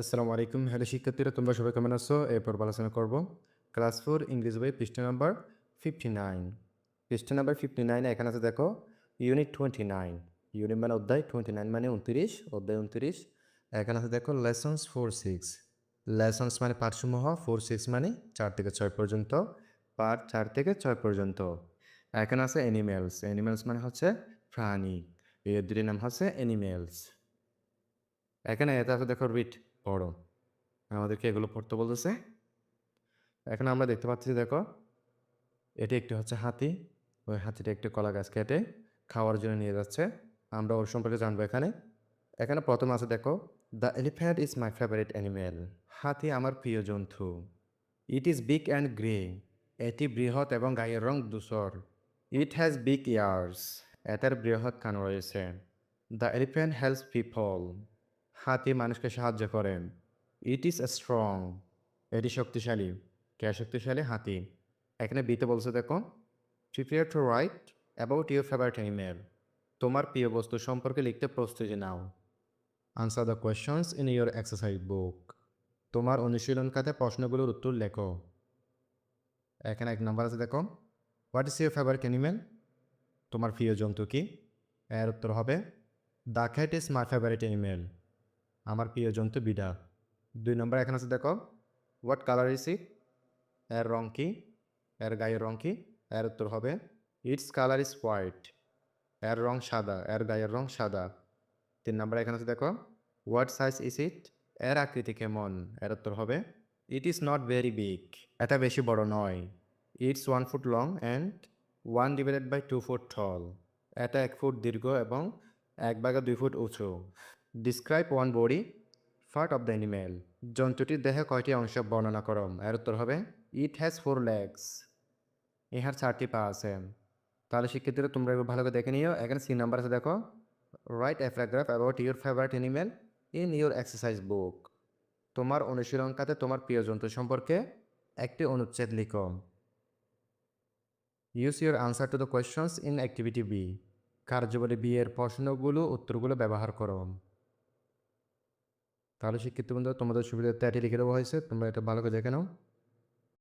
আসসালামু আলাইকুম। হ্যালো শিক্ষার্থীরা, তোমরা সবাই কেমন আছো? এরপর আলোচনা করব। ক্লাস ফোর ইংলিশ বই, পৃষ্ঠা নাম্বার ফিফটি নাইন পৃষ্ঠা নাম্বার ফিফটি নাইনে এখানে আছে, দেখো ইউনিট টোয়েন্টি নাইন ইউনিট মানে অধ্যায় টোয়েন্টি নাইন মানে উনত্রিশ, অধ্যায় উনত্রিশ। এখানে আছে, দেখো লেসন্স ফোর সিক্স লেসন্স মানে পাঠসমূহ ফোর সিক্স মানে চার থেকে ছয় পর্যন্ত। পাঠ চার থেকে ছয় পর্যন্ত। এখানে আছে অ্যানিমেলস অ্যানিমেলস মানে হচ্ছে প্রাণী। এর দুটির নাম হচ্ছে অ্যানিমেলস এখানে এটা আছে দেখো রিট পড়ো আমাদেরকে এগুলো পড়তে বলতেছে। এখন আমরা দেখতে পাচ্ছি দেখো, এটি একটি হচ্ছে হাতি। ওই হাতিটা একটি কলা গাছ কেটে খাওয়ার জন্য নিয়ে যাচ্ছে। আমরা ওর সম্পর্কে জানব এখানে। এখানে প্রথম আছে দেখো the elephant is my favourite animal হাতি আমার প্রিয় জন্তু। It is big and grey এটি বৃহৎ এবং গায়ের রং ধূসর। ইট হ্যাজ বিগ ইয়ার্স এটার বৃহৎ কান রয়েছে। দ্য এলিফ্যান্ট হেল্পস পিপল হাতি মানুষকে সাহায্য করেন। ইট ইজ স্ট্রং এটি শক্তিশালী। কে শক্তিশালী? হাতি। এখানে বিতে বলছে দেখো prepare to write about your favourite animal তোমার প্রিয় বস্তু সম্পর্কে লিখতে প্রস্তুতি নাও। Answer the questions in your exercise book তোমার অনুশীলন খাতে প্রশ্নগুলোর উত্তর লেখো। এখানে এক নম্বর আছে দেখো what is your favourite animal তোমার প্রিয় জন্তু কি? এর উত্তর হবে the cat is my favourite animal আমার প্রিয় জন্তু বিড়াল। দুই নম্বর এখানে আছে দেখো হোয়াট কালার ইস ইট এর রং কি? এর গায়ের রং কি? এর উত্তর হবে ইটস কালার ইজ হোয়াইট এর রং সাদা, এর গায়ের রং সাদা। তিন নম্বর এখানে আছে দেখো হোয়াট সাইজ ইস ইট এর আকৃতি কেমন? এর উত্তর হবে it is not very big এটা বেশি বড় নয়। It's one foot long and one divided by two foot tall এটা এক ফুট দীর্ঘ এবং এক ভাগে দুই ফুট উঁচু। Describe one body part of the animal জন্তুটির দেহে কয়টি অংশ বর্ণনা করম? এর উত্তর হবে ইট হ্যাজ ফোর লেগস ইহার চারটি পা আছে। তাহলে শিক্ষার্থীরা, তোমরা এবার ভালো করে দেখে নিও। এখানে সি নাম্বার আছে, দেখো। Write a paragraph about your favourite animal in your exercise book তোমার অনুশীলন খাতে তোমার প্রিয় জন্তু সম্পর্কে একটি অনুচ্ছেদ লিখো। Use your answer to the questions in activity B কার্যবলী B এর প্রশ্নগুলো, উত্তরগুলো ব্যবহার করো। তাহলে শিক্ষিত বন্ধু তোমাদের সুবিধা এটি লিখে দেওয়া হয়েছে। তোমরা এটা ভালো করে দেখে নাও।